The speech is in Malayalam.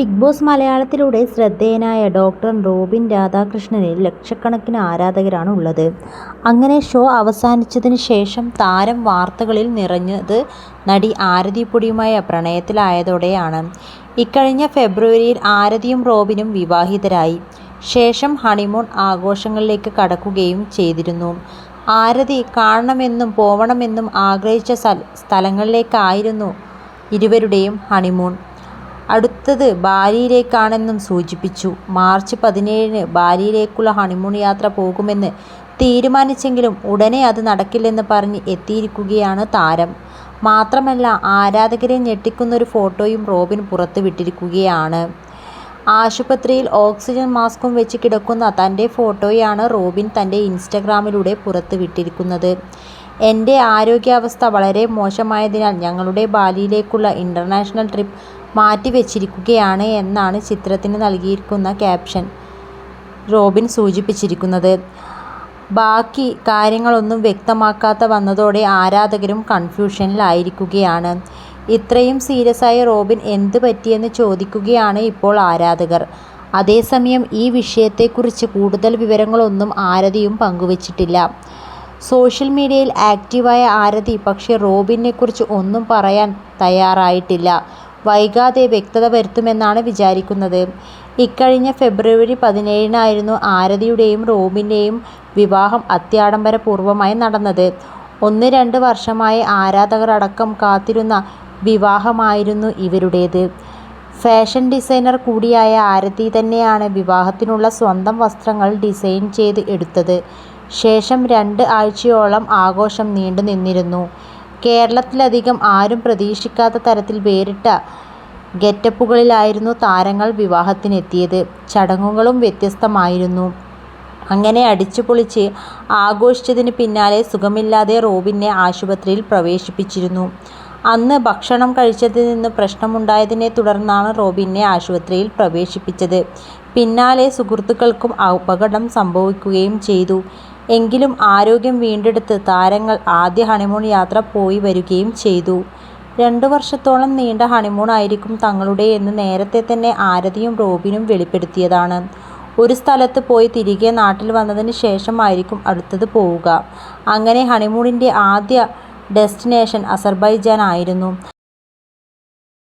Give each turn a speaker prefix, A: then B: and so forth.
A: ബിഗ് ബോസ് മലയാളത്തിലൂടെ ശ്രദ്ധേയനായ ഡോക്ടർ റോബിൻ രാധാകൃഷ്ണന് ലക്ഷക്കണക്കിന് ആരാധകരാണ് ഉള്ളത്. അങ്ങനെ ഷോ അവസാനിച്ചതിന് ശേഷം താരം വാർത്തകളിൽ നിറഞ്ഞത് നടി ആരതി പൊടിയുമായ പ്രണയത്തിലായതോടെയാണ്. ഇക്കഴിഞ്ഞ ഫെബ്രുവരിയിൽ ആരതിയും റോബിനും വിവാഹിതരായി. ശേഷം ഹണിമൂൺ ആഘോഷങ്ങളിലേക്ക് കടക്കുകയും ചെയ്തിരുന്നു. ആരതി കാണണമെന്നും പോവണമെന്നും ആഗ്രഹിച്ച സ്ഥലങ്ങളിലേക്കായിരുന്നു ഇരുവരുടെയും ഹണിമൂൺ. അടുത്തത് ബാലിയിലേക്കാണെന്നും സൂചിപ്പിച്ചു. മാർച്ച് പതിനേഴിന് ബാലിയിലേക്കുള്ള ഹണിമൂൺ യാത്ര പോകുമെന്ന് തീരുമാനിച്ചെങ്കിലും ഉടനെ അത് നടക്കില്ലെന്ന് പറഞ്ഞ് എത്തിയിരിക്കുകയാണ് താരം. മാത്രമല്ല ആരാധകരെ ഞെട്ടിക്കുന്നൊരു ഫോട്ടോയും റോബിൻ പുറത്തുവിട്ടിരിക്കുകയാണ്. ആശുപത്രിയിൽ ഓക്സിജൻ മാസ്കും വെച്ച് കിടക്കുന്ന തന്റെ ഫോട്ടോയാണ് റോബിൻ തന്റെ ഇൻസ്റ്റഗ്രാമിലൂടെ പുറത്തുവിട്ടിരിക്കുന്നത്. എന്റെ ആരോഗ്യാവസ്ഥ വളരെ മോശമായതിനാൽ ഞങ്ങളുടെ ബാലിയിലേക്കുള്ള ഇന്റർനാഷണൽ ട്രിപ്പ് മാറ്റിവെച്ചിരിക്കുകയാണ് എന്നാണ് ചിത്രത്തിന് നൽകിയിരിക്കുന്ന ക്യാപ്ഷൻ റോബിൻ സൂചിപ്പിച്ചിരിക്കുന്നത്. ബാക്കി കാര്യങ്ങളൊന്നും വ്യക്തമാക്കാതെ വന്നതോടെ ആരാധകരും കൺഫ്യൂഷനിലായിരിക്കുകയാണ്. ഇത്രയും സീരിയസായ റോബിൻ എന്ത് പറ്റിയെന്ന് ചോദിക്കുകയാണ് ഇപ്പോൾ ആരാധകർ. അതേസമയം ഈ വിഷയത്തെക്കുറിച്ച് കൂടുതൽ വിവരങ്ങളൊന്നും ആരതിയും പങ്കുവച്ചിട്ടില്ല സോഷ്യൽ മീഡിയയിൽ ആക്റ്റീവായ ആരതി പക്ഷേ റോബിനെക്കുറിച്ച് ഒന്നും പറയാൻ തയ്യാറായിട്ടില്ല. വൈകാതെ വ്യക്തത വരുത്തുമെന്നാണ് വിചാരിക്കുന്നത്. ഇക്കഴിഞ്ഞ ഫെബ്രുവരി പതിനേഴിനായിരുന്നു ആരതിയുടെയും റോമിന്റെയും വിവാഹം അത്യാഡംബരപൂർവമായി നടന്നത്. ഒന്ന് രണ്ട് വർഷമായി ആരാധകർ അടക്കം കാത്തിരുന്ന വിവാഹമായിരുന്നു ഇവരുടേത്. ഫാഷൻ ഡിസൈനർ കൂടിയായ ആരതി തന്നെയാണ് വിവാഹത്തിനുള്ള സ്വന്തം വസ്ത്രങ്ങൾ ഡിസൈൻ ചെയ്ത് എടുത്തത്. ശേഷം രണ്ട് ആഴ്ചയോളം ആഘോഷം നീണ്ടുനിന്നിരുന്നു. കേരളത്തിലധികം ആരും പ്രതീക്ഷിക്കാത്ത തരത്തിൽ വേറിട്ട ഗെറ്റപ്പുകളിലായിരുന്നു താരങ്ങൾ വിവാഹത്തിനെത്തിയത്. ചടങ്ങുകളും വ്യത്യസ്തമായിരുന്നു. അങ്ങനെ അടിച്ചുപൊളിച്ച് ആഘോഷിച്ചതിന് പിന്നാലെ സുഖമില്ലാതെ റോബിനെ ആശുപത്രിയിൽ പ്രവേശിപ്പിച്ചിരുന്നു. അന്ന് ഭക്ഷണം കഴിച്ചതിൽ നിന്ന് പ്രശ്നമുണ്ടായതിനെ തുടർന്നാണ് റോബിനെ ആശുപത്രിയിൽ പ്രവേശിപ്പിച്ചത്. പിന്നാലെ സുഹൃത്തുക്കൾക്കും അപകടം സംഭവിക്കുകയും ചെയ്തു. എങ്കിലും ആരോഗ്യം വീണ്ടെടുത്ത് താരങ്ങൾ ആദ്യ ഹണിമൂൺ യാത്ര പോയി വരികയും ചെയ്തു. രണ്ടു വർഷത്തോളം നീണ്ട ഹണിമൂൺ ആയിരിക്കും തങ്ങളുടെ എന്ന് നേരത്തെ തന്നെ ആരതിയും റോബിനും വെളിപ്പെടുത്തിയതാണ്. ഒരു സ്ഥലത്ത് പോയി തിരികെ നാട്ടിൽ വന്നതിന് ശേഷമായിരിക്കും അടുത്തത് പോവുക. അങ്ങനെ ഹണിമൂണിന്റെ ആദ്യ ഡെസ്റ്റിനേഷൻ അസർബൈജാൻ ആയിരുന്നു.